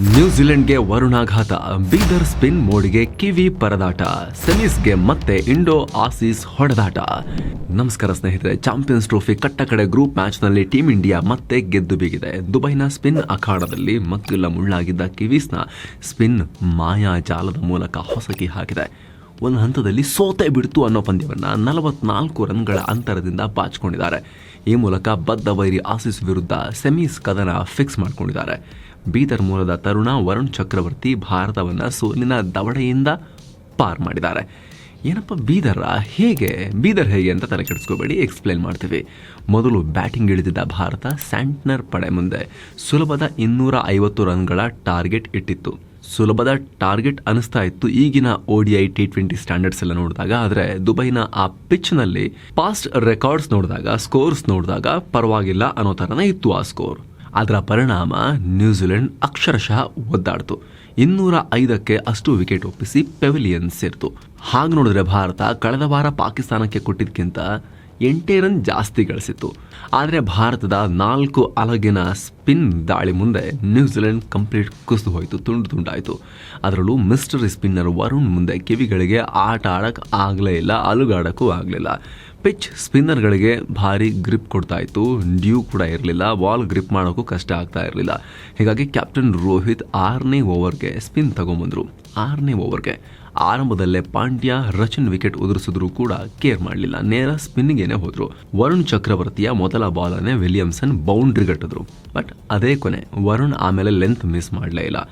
ನ್ಯೂಜಿಲೆಂಡ್ಗೆ ವರುಣಾಘಾತ, Bidar spin ಮೋಡಿಗೆ ಕಿವಿ ಪರದಾಟ ಸೆಮೀಸ್ಗೆ ಮತ್ತೆ Indo Aussies ಹೊಡೆದಾಟ. ನಮಸ್ಕಾರ ಸ್ನೇಹಿತರೆ, ಚಾಂಪಿಯನ್ಸ್ ಟ್ರೋಫಿ ಕಟ್ಟ ಕಡೆ ಗ್ರೂಪ್ ಮ್ಯಾಚ್ನಲ್ಲಿ ಟೀಂ ಇಂಡಿಯಾ ಮತ್ತೆ ಗೆದ್ದು ಬೀಗಿದೆ. ದುಬೈನ ಸ್ಪಿನ್ ಅಖಾಡದಲ್ಲಿ ಮಗ್ಗಲ ಮುಳ್ಳಾಗಿದ್ದ ಕಿವೀಸ್ನ ಸ್ಪಿನ್ ಮಾಯಾಜಾಲದ ಮೂಲಕ ಹೊಸಕಿ ಹಾಕಿದೆ. ಒಂದು ಹಂತದಲ್ಲಿ ಸೋತೆ ಬಿಡ್ತು ಅನ್ನೋ ಪಂದ್ಯವನ್ನು ನಲವತ್ನಾಲ್ಕು ರನ್ಗಳ ಅಂತರದಿಂದ ಬಾಚಿಕೊಂಡಿದ್ದಾರೆ. ಈ ಮೂಲಕ ಬದ್ಧ ವೈರಿ ಆಸೀಸ್ ವಿರುದ್ಧ ಸೆಮೀಸ್ ಕದನ ಫಿಕ್ಸ್ ಮಾಡಿಕೊಂಡಿದ್ದಾರೆ. ಬೀದರ್ ಮೂಲದ ತರುಣ ವರುಣ್ ಚಕ್ರವರ್ತಿ ಭಾರತವನ್ನು ಸೋಲಿನ ದವಡೆಯಿಂದ ಪಾರ್ ಮಾಡಿದ್ದಾರೆ. ಏನಪ್ಪ ಬೀದರ? ಹೇಗೆ? ಬೀದರ್ ಹೇಗೆ ಅಂತ ತಲೆ ಕೆಡಿಸ್ಕೋಬೇಡಿ ಎಕ್ಸ್ಪ್ಲೇನ್ ಮಾಡ್ತೀವಿ. ಮೊದಲು ಬ್ಯಾಟಿಂಗ್ ಇಳಿದಿದ್ದ ಭಾರತ ಸ್ಯಾಂಟ್ನರ್ ಪಡೆ ಮುಂದೆ. ಸುಲಭದ ಇನ್ನೂರ ಐವತ್ತು ರನ್ಗಳ ಟಾರ್ಗೆಟ್ ಇಟ್ಟಿತ್ತು. ಸುಲಭದ ಟಾರ್ಗೆಟ್ ಅನಿಸ್ತಾ ಇತ್ತು ಈಗಿನ O D I T twenty standards ಎಲ್ಲ ನೋಡಿದಾಗ. ಆದರೆ ದುಬೈನ ಆ ಪಿಚ್ನಲ್ಲಿ ಪಾಸ್ಟ್ ರೆಕಾರ್ಡ್ಸ್ ನೋಡಿದಾಗ ಸ್ಕೋರ್ಸ್ ನೋಡಿದಾಗ ಪರವಾಗಿಲ್ಲ ಅನ್ನೋ ಥರನೇ ಇತ್ತು ಆ ಸ್ಕೋರ್ ಅದರ ಪರಿಣಾಮ ನ್ಯೂಜಿಲೆಂಡ್ ಅಕ್ಷರಶಃ ಒದ್ದಾಡ್ತು. ಇನ್ನೂರ ಐದಕ್ಕೆ ಅಷ್ಟು ವಿಕೆಟ್ ಒಪ್ಪಿಸಿ ಪೆವಿಲಿಯನ್ ಸೇರ್ತು. ಹಾಗೆ ನೋಡಿದ್ರೆ ಭಾರತ ಕಳೆದ ವಾರ ಪಾಕಿಸ್ತಾನಕ್ಕೆ ಕೊಟ್ಟಿದ್ದಕ್ಕಿಂತ ಎಂಟೇ ರನ್ ಜಾಸ್ತಿ ಗಳಿಸಿತ್ತು. ಆದರೆ ಭಾರತದ ನಾಲ್ಕು ಅಲಗಿನ ಸ್ಪಿನ್ ದಾಳಿ ಮುಂದೆ ನ್ಯೂಜಿಲೆಂಡ್ ಕಂಪ್ಲೀಟ್ ಕುಸಿದು ಹೋಯಿತು, ತುಂಡು ತುಂಡಾಯಿತು. ಅದರಲ್ಲೂ ಮಿಸ್ಟರ್ ಸ್ಪಿನ್ನರ್ ವರುಣ್ ಮುಂದೆ ಕಿವಿಗಳಿಗೆ ಆಟ ಆಡಕ್ಕೆ ಆಗಲೇ ಇಲ್ಲ, ಅಲುಗಾಡೋಕ್ಕೂ ಆಗಲಿಲ್ಲ. ಪಿಚ್ ಸ್ಪಿನ್ನರ್ಗಳಿಗೆ ಭಾರಿ ಗ್ರಿಪ್ ಕೊಡ್ತಾ ಇತ್ತು. ಡ್ಯೂ ಕೂಡ ಇರಲಿಲ್ಲ, ಬಾಲ್ ಗ್ರಿಪ್ ಮಾಡೋಕ್ಕೂ ಕಷ್ಟ ಆಗ್ತಾ ಇರಲಿಲ್ಲ. ಹೀಗಾಗಿ ಕ್ಯಾಪ್ಟನ್ ರೋಹಿತ್ ಆರನೇ ಓವರ್ಗೆ ಸ್ಪಿನ್ ತಗೊಂಬಂದ್ರು. ಆರನೇ ಓವರ್ಗೆ ಆರಂಭದಲ್ಲೇ ಪಾಂಡ್ಯ ರಚನ್ ವಿಕೆಟ್ ಉದುರಿಸಿದ್ರು ಕೂಡ ಕೇರ್ ಮಾಡಲಿಲ್ಲ. ನೇರ ಸ್ಪಿನ್ನಿಗೇನೆ ಹೋದ್ರು. ವರುಣ್ ಚಕ್ರವರ್ತಿಯ ಮೊದಲ ಬಾಲನ್ನೇ ವಿಲಿಯಮ್ಸನ್ ಬೌಂಡ್ರಿಗಟ್ಟಿದ್ರು ಬಟ್ ಅದೇ ಕೊನೆ, ವರುಣ್ ಆಮೇಲೆ ಲೆಂತ್ ಮಿಸ್ ಮಾಡಲೇ ಇಲ್ಲ.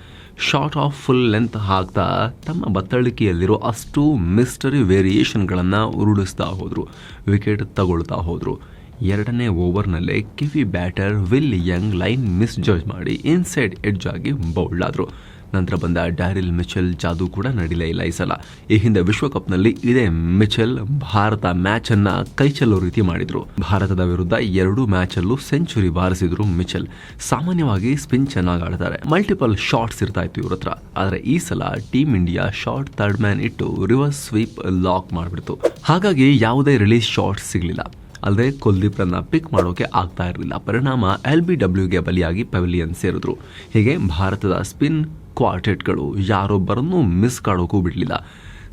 ಶಾರ್ಟ್ ಆಫ್ ಫುಲ್ ಲೆಂತ್ ಹಾಕ್ತಾ ತಮ್ಮ ಬತ್ತಳಿಕೆಯಲ್ಲಿರೋ ಅಷ್ಟು ಮಿಸ್ಟರಿ ವೇರಿಯೇಷನ್ಗಳನ್ನು ಉರುಳಿಸ್ತಾ ಹೋದರು. ವಿಕೆಟ್ ತಗೊಳ್ತಾ ಹೋದರು. ಎರಡನೇ ಓವರ್ನಲ್ಲೇ Kiwi batter Will Young line miss judge ಮಾಡಿ ಇನ್ಸೈಡ್ ಎಡ್ಜ್ ಆಗಿ ಬೌಲ್ಡ್ ಆದರು. ನಂತರ ಬಂದ ಡ್ಯಾರಿಲ್ ಮಿಚೆಲ್ ಜಾದು ಕೂಡ ನಡೀಲೇ ಇಲ್ಲ ಈ ಸಲ. ಈ ಹಿಂದೆ ವಿಶ್ವಕಪ್ನಲ್ಲಿ ಇದೇ ಮಿಚೆಲ್ ಭಾರತ ಮ್ಯಾಚ್ ಅನ್ನ ಕೈಚೆಲ್ಲೋ ರೀತಿ ಮಾಡಿದ್ರು. ಭಾರತದ ವಿರುದ್ಧ ಎರಡು ಮ್ಯಾಚ್ ಅಲ್ಲೂ ಸೆಂಚುರಿ ಬಾರಿಸಿದ್ರು ಮಿಚೆಲ್. ಸಾಮಾನ್ಯವಾಗಿ ಸ್ಪಿನ್ ಚೆನ್ನಾಗಿ ಆಡ್ತಾರೆ. ಮಲ್ಟಿಪಲ್ ಶಾರ್ಟ್ಸ್ ಇರ್ತಾ ಇತ್ತು ಇವ್ರ ಹತ್ರ. ಆದರೆ ಈ ಸಲ team India short third man ಇಟ್ಟು ರಿವರ್ಸ್ ಸ್ವೀಪ್ ಲಾಕ್ ಮಾಡಿಬಿಡ್ತು. ಹಾಗಾಗಿ ಯಾವುದೇ ರಿಲೀಸ್ ಶಾರ್ಟ್ಸ್ ಸಿಗಲಿಲ್ಲ. ಅಲ್ಲದೆ ಕುಲ್ದೀಪ್ರನ್ನ ಪಿಕ್ ಮಾಡೋಕೆ ಆಗ್ತಾ ಇರಲಿಲ್ಲ. ಪರಿಣಾಮ ಎಲ್ ಬಿ ಡಬ್ಲ್ಯೂಗೆ ಬಲಿಯಾಗಿ ಪೆವಿಲಿಯನ್ ಸೇರಿದ್ರು. ಹೀಗೆ ಭಾರತದ ಸ್ಪಿನ್ ಕ್ವಾರ್ಟೆಟ್ಗಳು ಯಾರೊಬ್ಬರನ್ನೂ ಮಿಸ್ ಕಾಡೋಕ್ಕೂ ಬಿಡಲಿಲ್ಲ.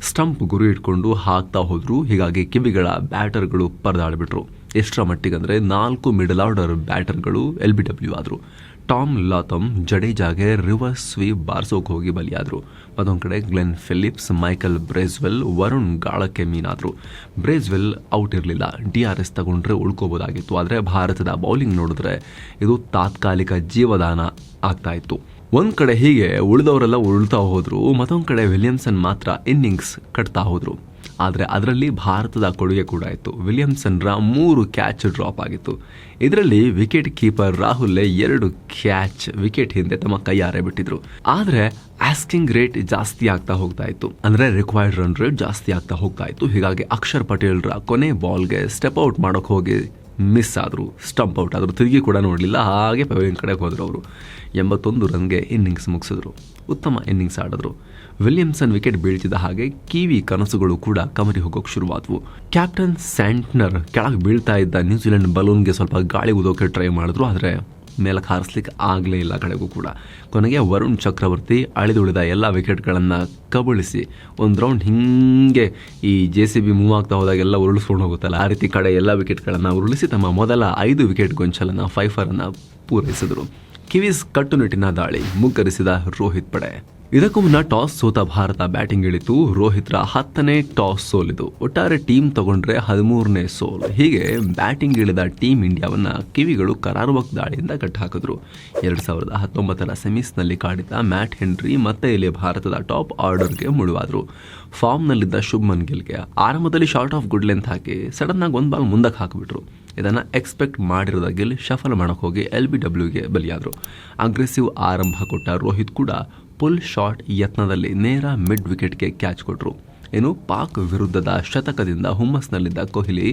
ಸ್ಟಂಪ್ ಗುರಿ ಇಟ್ಕೊಂಡು ಹಾಕ್ತಾ ಹೋದರು, ಹೀಗಾಗಿ ಕಿವಿಗಳ ಬ್ಯಾಟರ್ಗಳು ಪರದಾಡಿಬಿಟ್ರು. ಎಷ್ಟರ ಮಟ್ಟಿಗೆ ಅಂದರೆ ನಾಲ್ಕು ಮಿಡಲ್ ಆರ್ಡರ್ ಬ್ಯಾಟರ್ಗಳು ಎಲ್ ಬಿ ಡಬ್ಲ್ಯೂ ಆದರು. ಟಾಮ್ ಲಾತಮ್ ಜಡೇಜಾಗೆ ರಿವರ್ಸ್ ಸ್ವೀಪ್ ಬಾರ್ಸೋಕೆ ಹೋಗಿ ಬಲಿಯಾದರು. ಮತ್ತೊಂದು ಕಡೆ Glenn Phillips, Michael Bracewell, Varun ಗಾಳಕ್ಕೆ ಮೀನಾದರು. ಬ್ರೇಸ್ವೆಲ್ ಔಟ್ ಇರಲಿಲ್ಲ. ಡಿ ಆರ್ ಎಸ್ ತಗೊಂಡ್ರೆ ಉಳ್ಕೋಬೋದಾಗಿತ್ತು. ಆದರೆ ಭಾರತದ ಬೌಲಿಂಗ್ ನೋಡಿದ್ರೆ ಇದು ತಾತ್ಕಾಲಿಕ ಜೀವದಾನ ಆಗ್ತಾ ಇತ್ತು. ಒಂದು ಕಡೆ ಹೀಗೆ ಉಳಿದವರೆಲ್ಲ ಉಳ್ತಾ ಹೋದ್ರು, ಮತ್ತೊಂದು ಕಡೆ ವಿಲಿಯಮ್ಸನ್ ಮಾತ್ರ ಇನ್ನಿಂಗ್ಸ್ ಕಟ್ತಾ ಹೋದರು. ಆದರೆ ಅದರಲ್ಲಿ ಭಾರತದ ಕೊಡುಗೆ ಕೂಡ ಇತ್ತು. ವಿಲಿಯಮ್ಸನ್ರ ಮೂರು ಕ್ಯಾಚ್ ಡ್ರಾಪ್ ಆಗಿತ್ತು. ಇದರಲ್ಲಿ ವಿಕೆಟ್ ಕೀಪರ್ ರಾಹುಲ್ ಎರಡು ಕ್ಯಾಚ್ ವಿಕೆಟ್ ಹಿಂದೆ ತಮ್ಮ ಕೈಯಾರೆ ಬಿಟ್ಟಿದ್ರು. ಆದರೆ ಆಸ್ಕಿಂಗ್ ರೇಟ್ ಜಾಸ್ತಿ ಆಗ್ತಾ ಹೋಗ್ತಾ ಇತ್ತು. ಅಂದರೆ ರಿಕ್ವೈರ್ಡ್ ರನ್ ರೇಟ್ ಜಾಸ್ತಿ ಆಗ್ತಾ ಹೋಗ್ತಾ ಇತ್ತು. ಹೀಗಾಗಿ ಅಕ್ಷರ್ ಪಟೇಲ್ರ ಕೊನೆ ಬಾಲ್ಗೆ ಸ್ಟೆಪ್ ಔಟ್ ಮಾಡೋಕೆ ಹೋಗಿ ಮಿಸ್ ಆದರು, ಸ್ಟಂಪ್ ಔಟ್ ಆದರು, ತಿರುಗಿ ಕೂಡ ನೋಡಲಿಲ್ಲ. ಹಾಗೆ ಪವೆಲಿಯನ್ ಕಡೆಗೆ ಹೋದರು ಅವರು. ಎಂಬತ್ತೊಂದು ರನ್ಗೆ ಇನ್ನಿಂಗ್ಸ್ ಮುಗಿಸಿದ್ರು. ಉತ್ತಮ ಇನ್ನಿಂಗ್ಸ್ ಆಡಿದ್ರು. ವಿಲಿಯಮ್ಸನ್ ವಿಕೆಟ್ ಬೀಳ್ತಿದ್ದ ಹಾಗೆ ಕಿವಿ ಕನಸುಗಳು ಕೂಡ ಕಮರಿ ಹೋಗೋಕೆ ಶುರುವಾದವು. ಕ್ಯಾಪ್ಟನ್ ಸ್ಯಾಂಟ್ನರ್ ಕೆಳಗೆ ಬೀಳ್ತಾ ಇದ್ದ ನ್ಯೂಜಿಲೆಂಡ್ ಬಲೂನ್ಗೆ ಸ್ವಲ್ಪ ಗಾಳಿ ಉದೋಕೆ ಟ್ರೈ ಮಾಡಿದ್ರು, ಆದರೆ ಮೇಲಕ್ಕೆ ಹಾರಿಸ್ಲಿಕ್ಕೆ ಆಗಲೇ ಇಲ್ಲ ಕಡೆಗೂ ಕೂಡ. ಕೊನೆಗೆ ವರುಣ್ ಚಕ್ರವರ್ತಿ ಅಳಿದುಳಿದ ಎಲ್ಲ ವಿಕೆಟ್ಗಳನ್ನು ಕಬಳಿಸಿ ಒಂದು ರೌಂಡ್ ಹಿಂಗೆ ಈ ಜೆ ಸಿ ಬಿ ಮೂವ್ ಆಗ್ತಾ ಹೋದಾಗೆಲ್ಲ ಉರುಳಿಸ್ಕೊಂಡು ಹೋಗುತ್ತಲ್ಲ? ಆ ರೀತಿ ಕಡೆ ಎಲ್ಲ ವಿಕೆಟ್ಗಳನ್ನು ಉರುಳಿಸಿ ತಮ್ಮ ಮೊದಲ ಐದು ವಿಕೆಟ್ ಗೊಂಚಲನ್ನು ಫೈಫರನ್ನು ಪೂರೈಸಿದರು. ಕಿವೀಸ್ ಕಟ್ಟುನಿಟ್ಟಿನ ದಾಳಿ ಮುಗ್ಗರಿಸಿದ ರೋಹಿತ್ ಪಡೆ. ಇದಕ್ಕೂ ಮುನ್ನ ಟಾಸ್ ಸೋತ ಭಾರತ ಬ್ಯಾಟಿಂಗ್ ಇಳಿತು. ರೋಹಿತ್ರ ಹತ್ತನೇ ಟಾಸ್ ಸೋಲಿದು ಒಟ್ಟಾರೆ ಟೀಮ್ ತಗೊಂಡ್ರೆ ಹದಿಮೂರನೇ ಸೋಲು. ಹೀಗೆ ಬ್ಯಾಟಿಂಗ್ ಇಳಿದ ಟೀಮ್ ಇಂಡಿಯಾವನ್ನ ಕಿವಿಗಳು ಕರಾರುವಕ್ ದಾಳಿಯಿಂದ ಕಟ್ಟಿಹಾಕಿದ್ರು ಎರಡ್ ಸಾವಿರದ ಹತ್ತೊಂಬತ್ತರ ಸೆಮೀಸ್ನಲ್ಲಿ ಕಾಡಿದ ಮ್ಯಾಟ್ ಹೆನ್ರಿ ಮತ್ತೆ ಇಲ್ಲಿ ಭಾರತದ ಟಾಪ್ ಆರ್ಡರ್ಗೆ ಮುಳುವಾದ್ರು. ಫಾರ್ಮ್ನಲ್ಲಿದ್ದ ಶುಭ್ಮನ್ ಗಿಲ್ಗೆ ಆರಂಭದಲ್ಲಿ ಶಾರ್ಟ್ ಆಫ್ ಗುಡ್ ಲೆಂತ್ ಹಾಕಿ ಸಡನ್ ಆಗಿ ಒಂದು ಬಾಲ್ ಮುಂದಕ್ಕೆ ಹಾಕಿಬಿಟ್ರು. ಇದನ್ನು ಎಕ್ಸ್ಪೆಕ್ಟ್ ಮಾಡಿರೋದ ಗಿಲ್ ಶಫಲ್ ಮಾಡೋಕೆ ಹೋಗಿ ಎಲ್ ಬಿ ಡಬ್ಲ್ಯೂಗೆ ಬಲಿಯಾದರು. ಅಗ್ರೆಸಿವ್ ಆರಂಭ ಕೊಟ್ಟ ರೋಹಿತ್ ಕೂಡ ಪುಲ್ ಶಾಟ್ ಯತ್ನದಲ್ಲಿ ನೇರ ಮಿಡ್ ವಿಕೆಟ್ಗೆ ಕ್ಯಾಚ್ ಕೊಟ್ಟರು ಏನು ಪಾಕ್ ವಿರುದ್ಧದ ಶತಕದಿಂದ ಹುಮ್ಮಸ್ನಲ್ಲಿದ್ದ ಕೊಹ್ಲಿ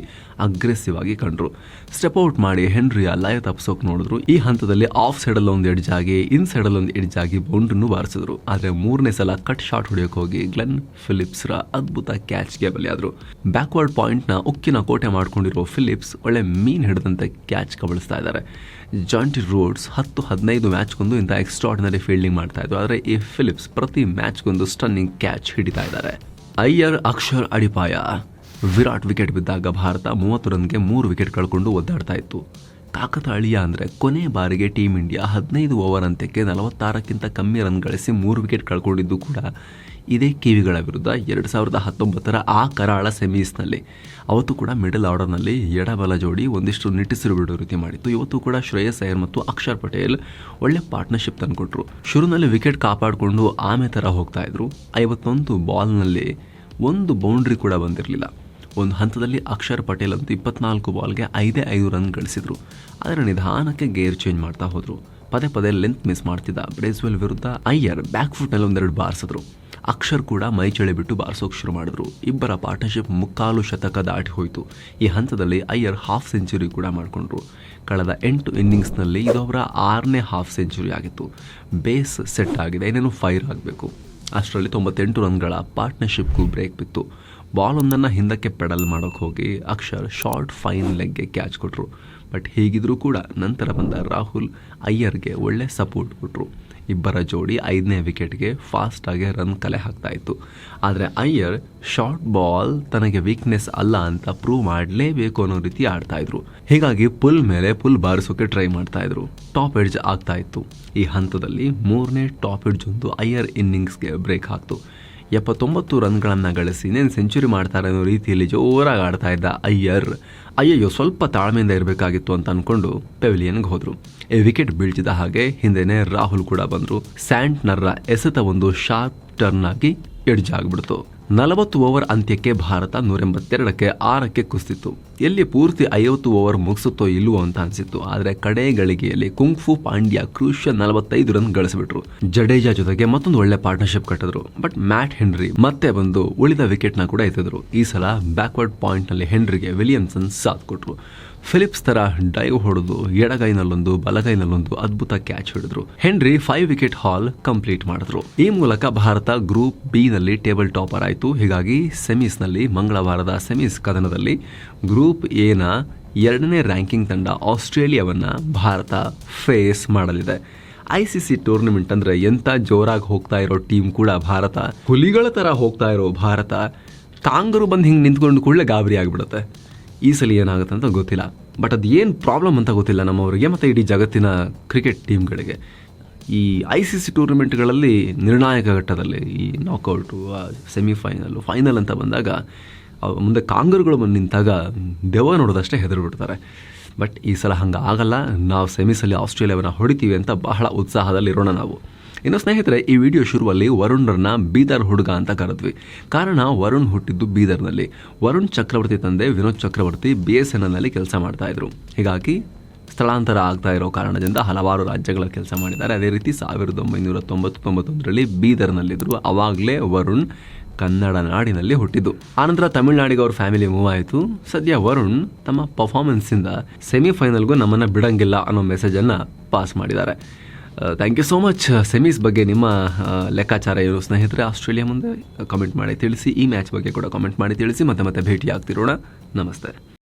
ಅಗ್ರೆಸಿವ್ ಆಗಿ ಕಂಡ್ರು. ಸ್ಟೆಪ್ ಔಟ್ ಮಾಡಿ ಹೆನ್ರಿಯ ಲಯ ತಪ್ಪಿಸೋಕೆ ನೋಡಿದ್ರು. ಈ ಹಂತದಲ್ಲಿ ಆಫ್ ಸೈಡಲ್ಲಿ ಒಂದು ಎಡ್ಜ್ ಆಗಿ ಇನ್ ಸೈಡಲ್ಲಿ ಒಂದು ಎಡ್ಜ್ ಆಗಿ ಬೌಂಡ್ರನ್ನು ಬಾರಿಸಿದ್ರು. ಆದರೆ ಮೂರನೇ ಸಲ ಕಟ್ ಶಾಟ್ ಹೊಡೆಯೋಕೆ ಹೋಗಿ ಗ್ಲೆನ್ ಫಿಲಿಪ್ಸ್ರ ಅದ್ಭುತ ಕ್ಯಾಚ್ಗೆ ಬಲಿಯಾದರು. ಬ್ಯಾಕ್ವರ್ಡ್ ಪಾಯಿಂಟ್ನ ಉಕ್ಕಿನ ಕೋಟೆ ಮಾಡ್ಕೊಂಡಿರೋ ಫಿಲಿಪ್ಸ್ ಒಳ್ಳೆ ಮೀನ್ ಹಿಡಿದಂತೆ ಕ್ಯಾಚ್ ಕಬಳಿಸ್ತಾ ಇದ್ದಾರೆ ಜಾಂಟಿ ರೋಡ್ಸ್ ಹತ್ತು ಹದಿನೈದು ಮ್ಯಾಚ್ಗೊಂದು ಇಂಥ ಎಕ್ಸ್ಟ್ರಾರ್ಡಿನರಿ ಫೀಲ್ಡಿಂಗ್ ಮಾಡ್ತಾ ಇದ್ರು. ಆದರೆ ಈ ಫಿಲಿಪ್ಸ್ ಪ್ರತಿ ಮ್ಯಾಚ್ಗೊಂದು ಸ್ಟನ್ನಿಂಗ್ ಕ್ಯಾಚ್ ಹಿಡಿತಾ ಇದ್ದಾರೆ ಅಯ್ಯರ್ ಅಕ್ಷರ್ ಅಡಿಪಾಯ. ವಿರಾಟ್ ವಿಕೆಟ್ ಬಿದ್ದಾಗ ಭಾರತ ಮೂವತ್ತು ರನ್ಗೆ ಮೂರು ವಿಕೆಟ್ ಕಳ್ಕೊಂಡು ಒದ್ದಾಡ್ತಾ ಇತ್ತು. ಅಳಿಯ ಅಂದರೆ ಕೊನೆ ಬಾರಿಗೆ ಟೀಮ್ ಇಂಡಿಯಾ ಹದಿನೈದು ಓವರ್ ಅಂತ್ಯಕ್ಕೆ ನಲವತ್ತಾರಕ್ಕಿಂತ ಕಮ್ಮಿ ರನ್ ಗಳಿಸಿ ಮೂರು ವಿಕೆಟ್ ಕಳ್ಕೊಂಡಿದ್ದು ಕೂಡ ಇದೇ ಕಿವಿಗಳ ವಿರುದ್ಧ ಎರಡು ಸಾವಿರದ ಹತ್ತೊಂಬತ್ತರ ಆ ಕರಾಳ ಸೆಮೀಸ್ನಲ್ಲಿ, ಅವತ್ತು ಕೂಡ ಮಿಡಲ್ ಆರ್ಡರ್ನಲ್ಲಿ ಎಡಬಲ ಜೋಡಿ ಒಂದಿಷ್ಟು ನಿಟ್ಟಿಸಿರು ಬಿಡೋ ರೀತಿ ಮಾಡಿತ್ತು. ಇವತ್ತು ಕೂಡ ಶ್ರೇಯಸ್ ಅಯ್ಯರ್ ಮತ್ತು ಅಕ್ಷರ್ ಪಟೇಲ್ ಒಳ್ಳೆ ಪಾರ್ಟ್ನರ್ಶಿಪ್ ತಂದುಕೊಟ್ರು. ಶುರುನಲ್ಲಿ ವಿಕೆಟ್ ಕಾಪಾಡಿಕೊಂಡು ಆಮೆ ಥರ ಹೋಗ್ತಾ ಇದ್ರು. ಐವತ್ತೊಂದು ಬಾಲ್ನಲ್ಲಿ ಒಂದು ಬೌಂಡ್ರಿ ಕೂಡ ಬಂದಿರಲಿಲ್ಲ. ಒಂದು ಹಂತದಲ್ಲಿ ಅಕ್ಷರ್ ಪಟೇಲ್ ಅಂತೂ ಇಪ್ಪತ್ನಾಲ್ಕು ಬಾಲ್ಗೆ ಐದೇ ಐದು ರನ್ ಗಳಿಸಿದ್ರು. ಆದರೆ ನಿಧಾನಕ್ಕೆ ಗೇರ್ ಚೇಂಜ್ ಮಾಡ್ತಾ ಹೋದರು. ಪದೇ ಪದೇ ಲೆಂತ್ ಮಿಸ್ ಮಾಡ್ತಿದ್ದ ಬ್ರೇಸ್ವೆಲ್ ವಿರುದ್ಧ ಅಯ್ಯರ್ ಬ್ಯಾಕ್ ಫುಟ್ನಲ್ಲಿ ಒಂದೆರಡು ಬಾರಿಸಿದ್ರು. ಅಕ್ಷರ್ ಕೂಡ ಮೈಚಳೆ ಬಿಟ್ಟು ಬಾರಿಸೋಕೆ ಶುರು ಮಾಡಿದ್ರು. ಇಬ್ಬರ ಪಾರ್ಟ್ನರ್ಶಿಪ್ ಮುಕ್ಕಾಲು ಶತಕ ದಾಟಿ ಹೋಯಿತು. ಈ ಹಂತದಲ್ಲಿ ಅಯ್ಯರ್ ಹಾಫ್ ಸೆಂಚುರಿ ಕೂಡ ಮಾಡಿಕೊಂಡ್ರು. ಕಳೆದ ಎಂಟು ಇನ್ನಿಂಗ್ಸ್ನಲ್ಲಿ ಇದು ಅವರ ಆರನೇ ಹಾಫ್ ಸೆಂಚುರಿ ಆಗಿತ್ತು. ಬೇಸ್ ಸೆಟ್ ಆಗಿದೆ, ಏನೇನು ಫೈರ್ ಆಗಬೇಕು. ಅಷ್ಟರಲ್ಲಿ ತೊಂಬತ್ತೆಂಟು ರನ್ಗಳ ಪಾರ್ಟ್ನರ್ಶಿಪ್ಗೂ ಬ್ರೇಕ್ ಬಿತ್ತು. ಬಾಲ್ ಒಂದನ್ನು ಹಿಂದಕ್ಕೆ ಪೆಡಲ್ ಮಾಡೋಕೆ ಹೋಗಿ ಅಕ್ಷರ್ ಶಾರ್ಟ್ ಫೈನ್ ಲೆಗ್ಗೆ ಕ್ಯಾಚ್ ಕೊಟ್ಟರು ಬಟ್ ಹೀಗಿದ್ರೂ ಕೂಡ ನಂತರ ಬಂದ ರಾಹುಲ್ ಅಯ್ಯರ್ಗೆ ಒಳ್ಳೆ ಸಪೋರ್ಟ್ ಕೊಟ್ಟರು ಇಬ್ಬರ ಜೋಡಿ ಐದನೇ ವಿಕೆಟ್ಗೆ ಫಾಸ್ಟಾಗಿ ರನ್ ಕಲೆ ಹಾಕ್ತಾ ಇತ್ತು. ಆದರೆ ಅಯ್ಯರ್ ಶಾರ್ಟ್ ಬಾಲ್ ತನಗೆ ವೀಕ್ನೆಸ್ ಅಲ್ಲ ಅಂತ ಪ್ರೂವ್ ಮಾಡಲೇಬೇಕು ಅನ್ನೋ ರೀತಿ ಆಡ್ತಾ ಇದ್ರು. ಹೀಗಾಗಿ ಪುಲ್ ಮೇಲೆ ಪುಲ್ ಬಾರಿಸೋಕೆ ಟ್ರೈ ಮಾಡ್ತಾ ಇದ್ರು. ಟಾಪ್ ಎಡ್ಜ್ ಆಗ್ತಾ ಇತ್ತು. ಈ ಹಂತದಲ್ಲಿ ಮೂರನೇ ಟಾಪ್ ಎಡ್ಜ್ ಒಂದು ಅಯ್ಯರ್ ಇನ್ನಿಂಗ್ಸ್ಗೆ ಬ್ರೇಕ್ ಹಾಕ್ತು. ಎಪ್ಪತ್ತೊಂಬತ್ತು ರನ್ಗಳನ್ನು ಗಳಿಸಿ ಇನ್ನೇನು ಸೆಂಚುರಿ ಮಾಡ್ತಾರೆ ಅನ್ನೋ ರೀತಿಯಲ್ಲಿ ಜೋರಾಗಿ ಆಡ್ತಾ ಇದ್ದ ಅಯ್ಯರ್, ಅಯ್ಯಯ್ಯೋ ಸ್ವಲ್ಪ ತಾಳ್ಮೆಯಿಂದ ಇರಬೇಕಾಗಿತ್ತು ಅಂತ ಅಂದ್ಕೊಂಡು ಪೆವಿಲಿಯನ್ಗೆ ಹೋದರು. ಈ ವಿಕೆಟ್ ಬೀಳ್ತಿದ್ದ ಹಾಗೆ ಹಿಂದೆನೇ ರಾಹುಲ್ ಕೂಡ ಬಂದರು. ಸ್ಯಾಂಟ್ನರ್ರ ಎಸೆತ ಒಂದು ಶಾರ್ಪ್ ಟರ್ನ್ ಆಗಿ ಎಡ್ಜ್ ಆಗಿಬಿಡ್ತು. ನಲವತ್ತು ಓವರ್ ಅಂತ್ಯಕ್ಕೆ ಭಾರತ ನೂರೆಂಬತ್ತೆರಡಕ್ಕೆ ಆರಕ್ಕೆ ಕುಸಿತು ಎಲ್ಲಿ ಪೂರ್ತಿ ಐವತ್ತು ಓವರ್ ಮುಗಿಸುತ್ತೋ ಇಲ್ವೋ ಅಂತ ಅನಿಸಿತ್ತು. ಆದರೆ ಕಡೆ ಗಳಿಗೆಯಲ್ಲಿ ಕುಂಗ್ಫು ಪಾಂಡ್ಯ ಕ್ರೂಷಿಯಲ್ ನಲವತ್ತೈದು ರನ್ ಗಳಿಸಿಬಿಟ್ರು. ಜಡೇಜಾ ಜೊತೆಗೆ ಮತ್ತೊಂದು ಒಳ್ಳೆ ಪಾರ್ಟ್ನರ್ಶಿಪ್ ಕಟ್ಟಿದ್ರು. ಬಟ್ ಮ್ಯಾಟ್ ಹೆನ್ರಿ ಮತ್ತೆ ಬಂದು ಉಳಿದ ವಿಕೆಟ್ನ ಕೂಡ ಎತ್ತಿದ್ರು. ಈ ಸಲ ಬ್ಯಾಕ್ವರ್ಡ್ ಪಾಯಿಂಟ್ನಲ್ಲಿ ಹೆನ್ರಿಗೆ ವಿಲಿಯಮ್ಸನ್ ಸಾಥ್ ಕೊಟ್ರು. ಫಿಲಿಪ್ಸ್ ತರ ಡೈವ್ ಹೊಡೆದು ಎಡಗೈನಲ್ಲೊಂದು, ಬಲಗೈನಲ್ಲೊಂದು ಅದ್ಭುತ catch ಹಿಡಿದ್ರು. Henry five wicket haul complete ಮಾಡಿದ್ರು. ಈ ಮೂಲಕ ಭಾರತ ಗ್ರೂಪ್ ಬಿ ನಲ್ಲಿ ಟೇಬಲ್ ಟಾಪರ್ ಆಯಿತು. ಹೀಗಾಗಿ ಸೆಮೀಸ್ನಲ್ಲಿ ಮಂಗಳವಾರದ ಸೆಮೀಸ್ ಕದನದಲ್ಲಿ ಗ್ರೂಪ್ ಎನ ಎರಡನೇ ರ್ಯಾಂಕಿಂಗ್ ತಂಡ ಆಸ್ಟ್ರೇಲಿಯಾವನ್ನ ಭಾರತ ಫೇಸ್ ಮಾಡಲಿದೆ. ಐ ಸಿ ಸಿ ಟೂರ್ನಮೆಂಟ್ ಅಂದ್ರೆ ಎಂಥ ಜೋರಾಗಿ ಹೋಗ್ತಾ ಇರೋ ಟೀಮ್ ಕೂಡ ಭಾರತ. ಹುಲಿಗಳ ತರ ಹೋಗ್ತಾ ಇರೋ ಭಾರತ. ಕಾಂಗರು ಬಂದು ಹಿಂಗೆ ನಿಂತ್ಕೊಂಡು ಕೂಡಲೇ ಗಾಬರಿ ಆಗಿಬಿಡುತ್ತೆ. ಈ ಸಲ ಏನಾಗುತ್ತೆ ಅಂತ ಗೊತ್ತಿಲ್ಲ. ಬಟ್ ಅದು ಏನು ಪ್ರಾಬ್ಲಮ್ ಅಂತ ಗೊತ್ತಿಲ್ಲ ನಮ್ಮವರಿಗೆ ಮತ್ತು ಇಡೀ ಜಗತ್ತಿನ ಕ್ರಿಕೆಟ್ ಟೀಮ್ಗಳಿಗೆ ಈ ಐ ಸಿ ಸಿ ಟೂರ್ನಮೆಂಟ್ಗಳಲ್ಲಿ ನಿರ್ಣಾಯಕ ಘಟ್ಟದಲ್ಲಿ ಈ ನಾಕೌಟು ಸೆಮಿಫೈನಲ್ಲು ಫೈನಲ್ ಅಂತ ಬಂದಾಗ ಮುಂದೆ ಕಾಂಗರುಗಳು ಬಂದು ನಿಂತಾಗ ದೆವ್ವ ನೋಡೋದಷ್ಟೇ ಹೆದರು ಬಿಡ್ತಾರೆ ಬಟ್ ಈ ಸಲ ಹಂಗೆ ಆಗಲ್ಲ. ನಾವು ಸೆಮಿಸಲ್ಲಿ ಆಸ್ಟ್ರೇಲಿಯಾವನ್ನು ಹೊಡಿತೀವಿ ಅಂತ ಬಹಳ ಉತ್ಸಾಹದಲ್ಲಿರೋಣ ನಾವು. ಇನ್ನು ಸ್ನೇಹಿತರೆ, ಈ ವಿಡಿಯೋ ಶುರುವಲ್ಲಿ ವರುಣ್ರನ್ನ ಬೀದರ್ ಹುಡುಗ ಅಂತ ಕರೆದ್ವಿ. ಕಾರಣ, ವರುಣ್ ಹುಟ್ಟಿದ್ದು ಬೀದರ್ನಲ್ಲಿ. ವರುಣ್ ಚಕ್ರವರ್ತಿ ತಂದೆ Vinod Chakravarthy B S N ಎಲ್ನಲ್ಲಿ ಕೆಲಸ ಮಾಡ್ತಾಯಿದ್ರು ಹೀಗಾಗಿ ಸ್ಥಳಾಂತರ ಆಗ್ತಾ ಇರೋ ಕಾರಣದಿಂದ ಹಲವಾರು ರಾಜ್ಯಗಳ ಕೆಲಸ ಮಾಡಿದ್ದಾರೆ. ಅದೇ ರೀತಿ ಸಾವಿರದ ಒಂಬೈನೂರ ತೊಂಬತ್ತು ತೊಂಬತ್ತೊಂದರಲ್ಲಿ ಬೀದರ್ನಲ್ಲಿದ್ದರು ಆವಾಗಲೇ ವರುಣ್ ಕನ್ನಡ ನಾಡಿನಲ್ಲಿ ಹುಟ್ಟಿದ್ದು. ಆನಂತರ ತಮಿಳುನಾಡಿಗೆ ಅವ್ರ ಫ್ಯಾಮಿಲಿ ಮೂವ್ ಆಯಿತು. ಸದ್ಯ ವರುಣ್ ತಮ್ಮ ಪರ್ಫಾರ್ಮೆನ್ಸಿಂದ ಸೆಮಿಫೈನಲ್ಗೂ ನಮ್ಮನ್ನು ಬಿಡಂಗಿಲ್ಲ ಅನ್ನೋ ಮೆಸೇಜನ್ನು ಪಾಸ್ ಮಾಡಿದ್ದಾರೆ. Thank you so much semis ಬಗ್ಗೆ ನಿಮ್ಮ ಲೆಕ್ಕಾಚಾರ ಇರೋ ಸ್ನೇಹಿತರೆ? ಆಸ್ಟ್ರೇಲಿಯಾ ಮುಂದೆ ಕಮೆಂಟ್ ಮಾಡಿ ತಿಳಿಸಿ. ಈ ಮ್ಯಾಚ್ ಬಗ್ಗೆ ಕೂಡ ಕಮೆಂಟ್ ಮಾಡಿ ತಿಳಿಸಿ. ಮತ್ತೆ ಮತ್ತೆ ಭೇಟಿ ಆಗ್ತಿರೋಣ ನಮಸ್ತೆ.